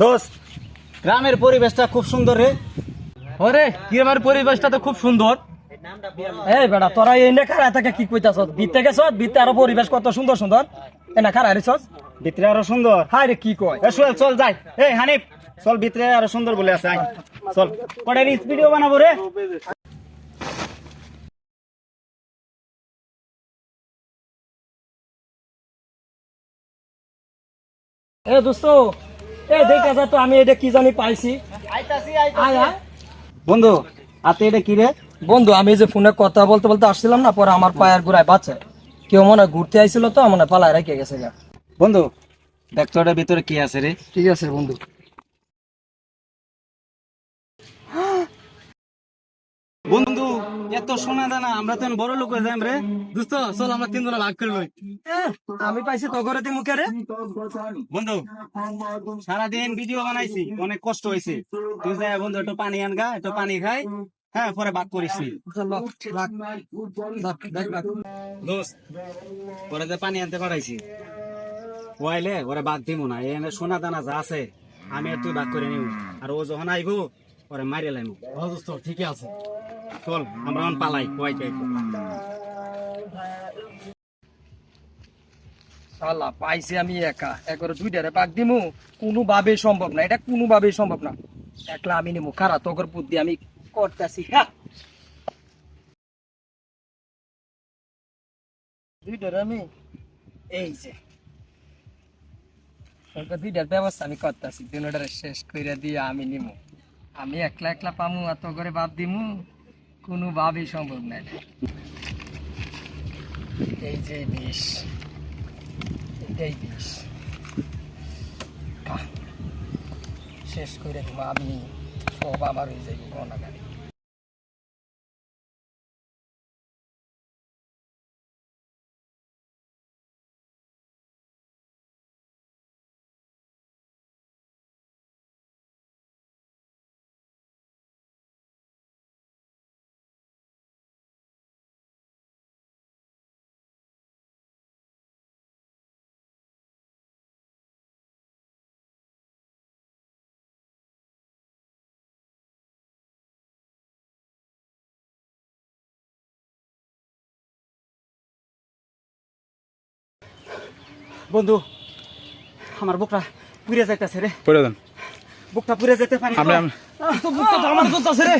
দোস্ত গ্রামের পরিবেশটা খুব সুন্দর রে। ওরে গ্রামের পরিবেশটা তো খুব সুন্দর। এই বেটা তোরা এই নে খারায় থাকে কি কইতাছ বিতে গেছ বিতে আরও পরিবেশ কত সুন্দর সুন্দর। এ না খারায় রেছস ভিতরে আরও সুন্দর। হাই রে কি কয়? এ সোহেল চল যাই। এই হানিফ চল ভিতরে আরও সুন্দর বলে আছে চল। কটার ভিডিও বানাবো রে? এ দোস্ত এ দেখা যায় তো আমি এটা কি জানি পাইছি। আয় আয়। বন্ধু আতে এটা কি রে? বন্ধু আমি যে ফোনে কথা বলতে বলতে আসছিলাম না পরে আমার পায়ের গুড়ায় বাঁচে। কেউ মনে হয় ঘুরতে আইছিল তো মনে পালায় রেখে গেছে গা। বন্ধু দেখ তো এটার ভিতরে কি আছে রে? ঠিক আছে বন্ধু বন্ধু এত সোনা দানা, আমরা তো বড় লোক হয়ে যাই রে। দোস্ত, চল আমরা তিনজনে ভাগ করে লই। আমি পাইছি তো করে মুখে রে। বন্ধু, সারাদিন ভিডিও বানাইছি, অনেক কষ্ট হয়েছে তুই যাই বন্ধু, একটু পানি আনগা একটু পানি খাই। হ্যাঁ পরে বাদ করিস পরে যে পানি আনতে পারাইছি। ওয়াইলে, ওরা বাদ দিব না। এনে সোনা দানা যা আছে, আমি আর তুই বাদ করে নিব আর ও যখন আইব ওরে মারিয়ে লাইব দোস্ত ঠিকই আছে। চল আমরা এখন পালাই চাই শালা পাইছি আমি একা। একবার দুইটারে পাক দিমু কোনো ভাবে সম্ভব না। এটা কোনো ভাবে সম্ভব না। একলা আমি নিমু খারা তোর বুদ্ধি আমি করতেছি হ্যাঁ। দুইটারে আমি এই যে। দুইটার ব্যবস্থা আমি করতেছি দুটারে শেষ করে দিয়ে আমি নিমু। আমি একলা একলা পামু এত করে বাপ দিমু, কোনো বাপই সম্ভব নাই। এই যে বিষ এটাই বিষ শেষ করে দেবো, আমি সব আমার হয়ে যাইব গণাগাড়ি বন্ধু আমার বুকটা পুড়ে যাইতেছে রে। পুড়ে দেন। বুকটা পুড়ে যেতে পারি আমরা বুকটা আমার চলতেছে রে।